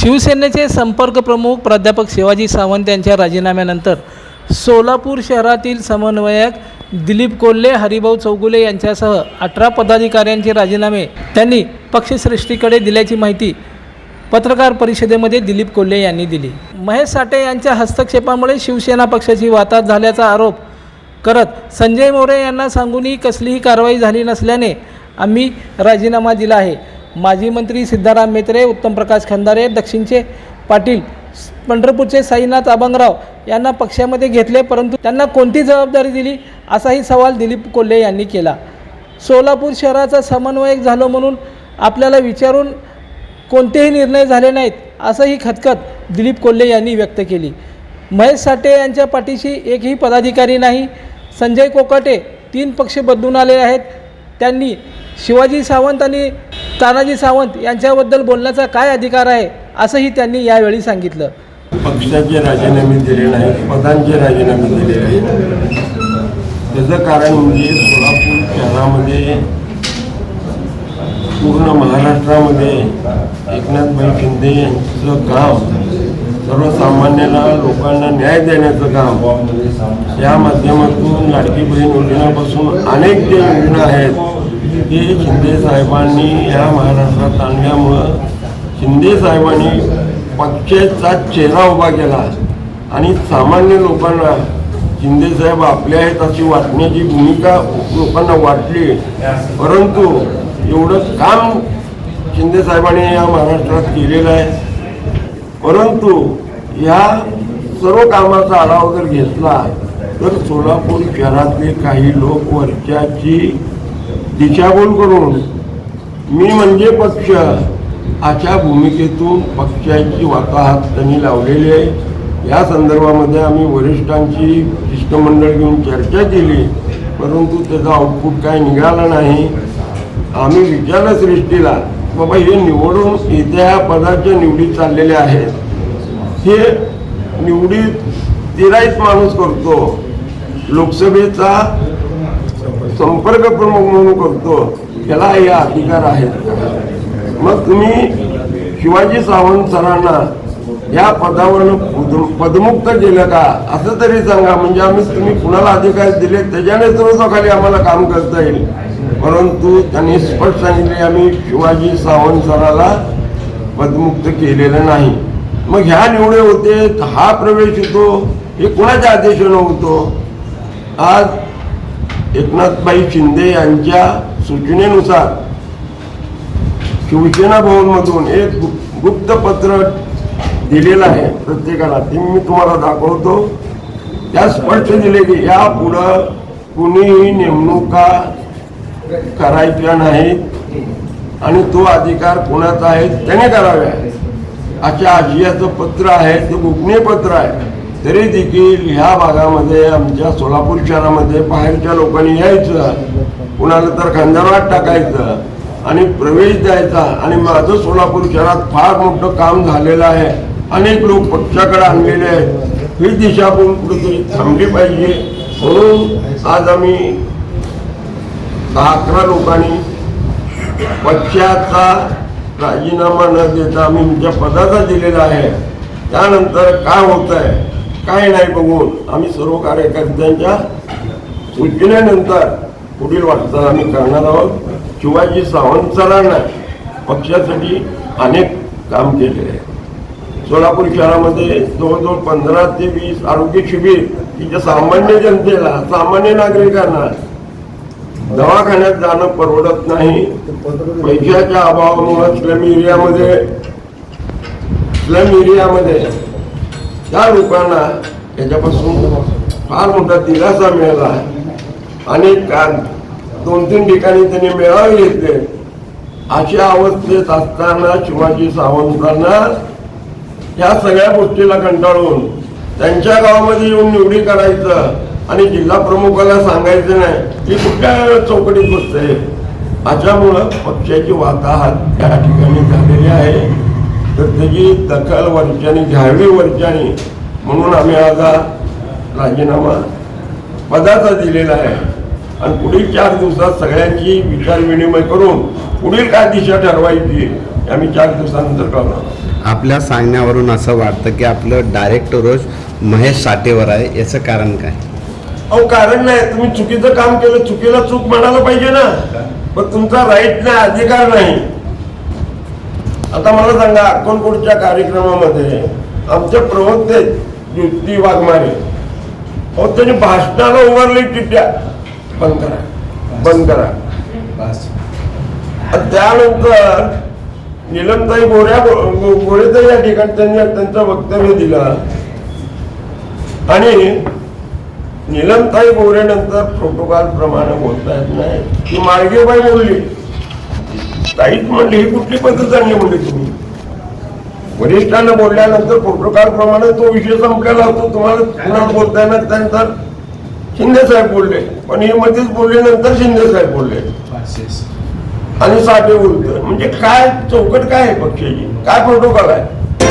शिवसेनेचे संपर्क प्रमुख प्राध्यापक शिवाजी सावंत यांच्या राजीनाम्यानंतर सोलापूर शहरातील समन्वयक दिलीप कोल्हे हरिभाऊ चौगुले यांच्यासह अठरा पदाधिकाऱ्यांचे राजीनामे त्यांनी पक्षश्रेष्ठीकडे दिल्याची माहिती पत्रकार परिषदेमध्ये दिलीप कोल्हे यांनी दिली. महेश साठे यांच्या हस्तक्षेपामुळे शिवसेना पक्षाची वाताहत झाल्याचा आरोप करत संजय मोरे यांना सांगूनही कसलीही कारवाई झाली नसल्याने आम्ही राजीनामा दिला आहे. माजी मंत्री सिद्धाराम मेत्रे उत्तम प्रकाश खंदारे दक्षिणचे पाटील पंढरपूरचे साईनाथ अभंगराव यांना पक्षामध्ये घेतले परंतु त्यांना कोणती जबाबदारी दिली असाही सवाल दिलीप कोल्हे यांनी केला. सोलापूर शहराचा समन्वयक झालो म्हणून आपल्याला विचारून कोणतेही निर्णय झाले नाहीत असंही खतखत दिलीप कोल्हे यांनी व्यक्त केली. महेश साठे यांच्या पाठीशी एकही पदाधिकारी नाही. संजय कोकाटे तीन पक्ष बदलून आले आहेत. त्यांनी शिवाजी सावंत आणि तानाजी सावंत यांच्याबद्दल बोलण्याचा काय अधिकार आहे असंही त्यांनी यावेळी सांगितलं. पक्षाचे राजीनामे दिलेले आहेत पदांचे राजीनामे दिलेले आहेत त्याचं कारण म्हणजे सोलापूर शहरामध्ये पूर्ण महाराष्ट्रामध्ये एकनाथभाई शिंदे यांचं काम सर्वसामान्याला लोकांना न्याय देण्याचं काम या माध्यमातून लाडकी बहीण योजनेपासून अनेक जे योजना आहेत ते शिंदे साहेबांनी या महाराष्ट्रात आणल्यामुळं शिंदे साहेबांनी पक्षाचा चेहरा उभा केला. आणि सामान्य लोकांना शिंदेसाहेब आपले आहेत अशी वाटण्याची भूमिका लोकांना वाटली. परंतु एवढं काम शिंदेसाहेबांनी या महाराष्ट्रात केलेलं आहे. परंतु या सर्व कामाचा आढावा जर घेतला तर सोलापूर शहरातले काही लोक वरच्याची दिशाभूल करून मी म्हणजे पक्ष अशा भूमिकेतून पक्षाची वाताहत त्यांनी लावलेली आहे. या संदर्भामध्ये आम्ही वरिष्ठांची शिष्टमंडळ घेऊन चर्चा केली परंतु त्याचा आउटपुट काय निघाला नाही. आम्ही विचारलं सृष्टीला बाबा हे निवडून येत्या पदाच्या निवडी चाललेल्या आहेत. हे निवडी तिराईत माणूस करतो. लोकसभेचा संपर्क प्रमुख म्हणून करतो. त्याला हे अधिकार आहेत. मग तुम्ही शिवाजी सावंत सरांना या पदावरनं पदमुक्त केलं का? असं तरी सांगा. म्हणजे आम्ही तुम्ही कुणाला अधिकार दिले? त्याच्या नेतृत्वाखाली आम्हाला काम करता येईल. परंतु त्यांनी स्पष्ट सांगितले आम्ही शिवाजी सावंत सराला पदमुक्त केलेलं नाही. मग ह्या निवडे होते हा प्रवेश होतो हे कुणाच्या आदेशानं होतो? आज एकनाथबाई शिंदे यांच्या सूचनेनुसार शिवसेना भवनमधून एक गुप्त पत्र दिलेलं आहे प्रत्येकाला ते मी तुम्हाला दाखवतो. त्या स्पष्ट दिले की या पुढं कुणीही नेमणुका करायच्या नाहीत आणि तो अधिकार कोणाचा आहे? त्याने करावे. अशा आशियाचं पत्र आहे ते गोपनीय पत्र आहे. तरी देखील ह्या भागामध्ये आमच्या सोलापूर शहरामध्ये बाहेरच्या लोकांनी यायचं. कुणाला तर खांद्यावर टाकायचं आणि प्रवेश द्यायचा. आणि माझं सोलापूर शहरात फार मोठं काम झालेलं आहे. अनेक लोक पक्षाकडे आणलेले आहेत. ही दिशाभूल कुठेतरी थांबली पाहिजे. म्हणून आज आम्ही दहा अकरा लोकांनी पक्षाचा राजीनामा न देता आम्ही तुमच्या पदाचा दिलेला आहे. त्यानंतर काय होत आहे काय नाही बघून आम्ही सर्व कार्यकर्त्यांच्या सूचनेनंतर पुढील वाटचाल आम्ही करणार आहोत. शिवाजी सावंत सरांना पक्षासाठी अनेक काम केलेले आहे. सोलापूर शहरामध्ये जवळजवळ पंधरा ते वीस आरोग्य शिबिर तिच्या सामान्य जनतेला सामान्य नागरिकांना दवाखान्यात जाणं परवडत नाही. पैशाच्या अभावामुळे स्लम एरियामध्ये स्लम एरियामध्ये त्या लोकांना याच्यापासून फार मोठा दिलासा मिळाला आणि का दोन तीन ठिकाणी त्यांनी मेळावे घेतले. अशा अवस्थेत असताना शिवाजी सावंतांना या सगळ्या गोष्टीला कंटाळून त्यांच्या गावामध्ये येऊन निवडी करायचं आणि जिल्हा प्रमुखाला सांगायचं नाही की कुठल्या चौकटीत बसते? अशामुळं पक्षाची वाताहत त्या ठिकाणी झालेली आहे. तर त्याची दखल वरच्यानी घ्यावी वरच्यानी म्हणून आम्ही आज राजीनामा पदाचा दिलेला आहे. आणि पुढील चार दिवसात सगळ्यांची विचारविनिमय करून पुढील काय दिशा ठरवायची आम्ही चार दिवसानंतर कळणार. आपल्या सांगण्यावरून असं वाटतं की आपलं डायरेक्ट रोज महेश साठेवर आहे याचं कारण काय? अहो कारण नाही तुम्ही चुकीचं काम केलं चुकीला चूक म्हणायला पाहिजे ना. पण तुमचा राईट नाही अधिकार नाही. आता मला सांगा अक्कलकोटच्या कार्यक्रमामध्ये आमचे प्रवक्ते युक्ती वाघमारे अहो त्यांनी भाषणाला उभारले चिठ्ठ्या बंद करा. बंद करा. त्यानंतर निलमताई गोऱ्या गोरेताई या ठिकाणी त्यांनी त्यांचं वक्तव्य दिलं. आणि निलमताई गोरेनंतर प्रोटोकॉल प्रमाणे बोलता येत नाही. ती मार्गेबाई बोलली ताईच म्हणली ही कुठली पद्धत आणली म्हणली तुम्ही? वरिष्ठांना बोलल्यानंतर प्रोटोकॉल प्रमाणे तो विषय संपलेला होतो. तुम्हाला पुन्हा बोलता येणार त्यानंतर शिंदे साहेब बोलले पण हे मध्येच बोलले नंतर शिंदे साहेब बोलले. आणि साठे बोलतोय म्हणजे काय? चौकट काय आहे पक्षाची? काय प्रोटोकॉल आहे?